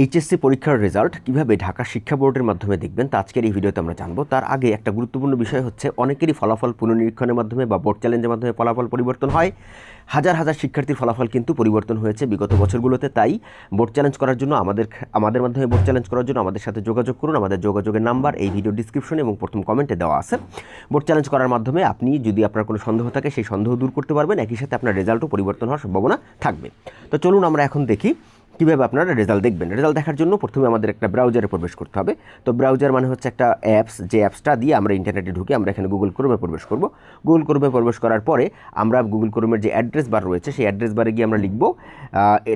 HSC পরীক্ষার result কীভাবে ঢাকা শিক্ষা বোর্ডের মাধ্যমে দেখবেন, তা আজকের এই ভিডিওতে আমরা জানব। তার আগে একটা গুরুত্বপূর্ণ বিষয় হচ্ছে, অনেকেরই ফলাফল পুনর্নিরীক্ষণের মাধ্যমে বা বোর্ড চ্যালেঞ্জের মাধ্যমে ফলাফল পরিবর্তন হয়। হাজার হাজার শিক্ষার্থীর ফলাফল কিন্তু পরিবর্তন হয়েছে বিগত বছরগুলোতে। তাই বোর্ড চ্যালেঞ্জ করার জন্য আমাদের আমাদের মাধ্যমে বোর্ড চ্যালেঞ্জ করার জন্য আমাদের সাথে যোগাযোগ করুন। আমাদের যোগাযোগের নাম্বার এই ভিডিও ডিসক্রিপশনে এবং প্রথম কমেন্টে দেওয়া আছে। বোর্ড চ্যালেঞ্জ করার মাধ্যমে আপনি যদি আপনার কোনো সন্দেহ থাকে, সেই সন্দেহ দূর করতে পারবেন। একই সাথে আপনার রেজাল্টও পরিবর্তন হওয়ার সম্ভাবনা থাকবে। তো চলুন আমরা এখন দেখি কীভাবে আপনারা রেজাল্ট দেখবেন? রেজাল্ট দেখার জন্য প্রথমে আমাদের একটা ব্রাউজারে প্রবেশ করতে হবে। তো ব্রাউজার মানে হচ্ছে একটা অ্যাপস যে অ্যাপসটা দিয়ে আমরা ইন্টারনেটে ঢুকে আমরা এখানে গুগল ক্রোমে প্রবেশ করব। গুগল ক্রোমে প্রবেশ করার পরে আমরা গুগল ক্রোমের যে অ্যাড্রেস বার রয়েছে, সেই অ্যাড্রেস বারে গিয়ে আমরা লিখব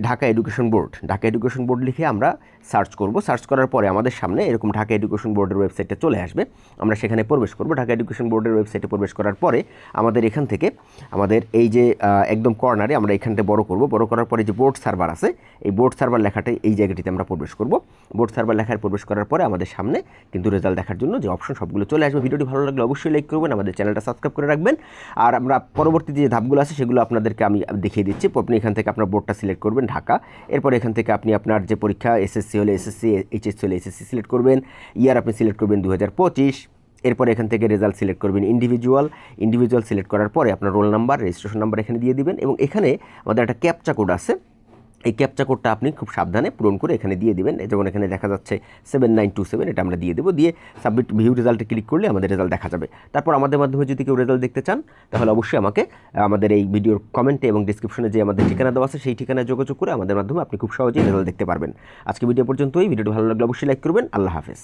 Dhaka education board Dhaka education board লিখে আমরা সার্চ করব। সার্চ করার পরে আমাদের সামনে এরকম ঢাকা এডুকেশন বোর্ডের ওয়েবসাইটে চলে আসবে। আমরা সেখানে প্রবেশ করব। ঢাকা এডুকেশন বোর্ডের ওয়েবসাইটে প্রবেশ করার পরে আমাদের এখান থেকে আমাদের এই যে একদম কর্নারে আমরা এখানটা বড় করব। বড় করার পরে যে বোর্ড সার্ভার আছে, এই বোর্ড সার্ভার লেখাটাই এই জায়গাটিতে আমরা প্রবেশ করব। বোর্ড সার্ভার লেখায় প্রবেশ করার পরে আমাদের সামনে কিন্তু রেজাল্ট দেখার জন্য যে অপশন সবগুলো চলে আসবে। ভিডিওটি ভালো লাগলে অবশ্যই লাইক করবেন, আমাদের চ্যানেলটা সাবস্ক্রাইব করে রাখবেন। আর আমরা পরবর্তী যে ধাপগুলো আছে সেগুলো আপনাদেরকে আমি দেখিয়ে দিচ্ছি। আপনি এখান থেকে আপনার বোর্ডটা সিলেক্ট করবেন ঢাকা। এরপর এখান থেকে আপনি আপনার যে পরীক্ষা, এসএসসি হলে এসএসসি, এইচএসসি হলে এসএসসি সিলেক্ট করবেন। ইয়ার আপনি সিলেক্ট করবেন দু হাজার পঁচিশ। এরপর এখান থেকে রেজাল্ট সিলেক্ট করবেন ইন্ডিভিজুয়াল ইন্ডিভিজুয়াল সিলেক্ট করার পরে আপনার রোল নাম্বার, রেজিস্ট্রেশন নাম্বার এখানে দিয়ে দিবেন এবং এখানে আমাদের একটা ক্যাপচা কোড আছে। এই ক্যাপচা কোডটা আপনি খুব সাবধানে পূরণ করে এখানে দিয়ে দিবেন। যেমন এখানে দেখা যাচ্ছে সেভেন নাইন টু সেভেন এটা আমরা দিয়ে দেবো। দিয়ে সাবমিট ভিউ রেজাল্টে ক্লিক করলে আমাদের রেজাল্ট দেখা যাবে। তারপর আমাদের মাধ্যমে যদি কেউ রেজাল্ট দেখতে চান, তাহলে অবশ্যই আমাকে, আমাদের এই ভিডিওর কমেন্টে এবং ডিসক্রিপশনে যে আমাদের ঠিকানা দেওয়া আছে, সেই ঠিকানায় যোগাযোগ করে আমাদের মাধ্যমে আপনি খুব সহজেই রেজাল্ট দেখতে পারবেন। আজকে ভিডিও পর্যন্ত এই ভিডিওটি ভালো লাগলে অবশ্যই লাইক করবেন। আল্লাহ হাফেজ।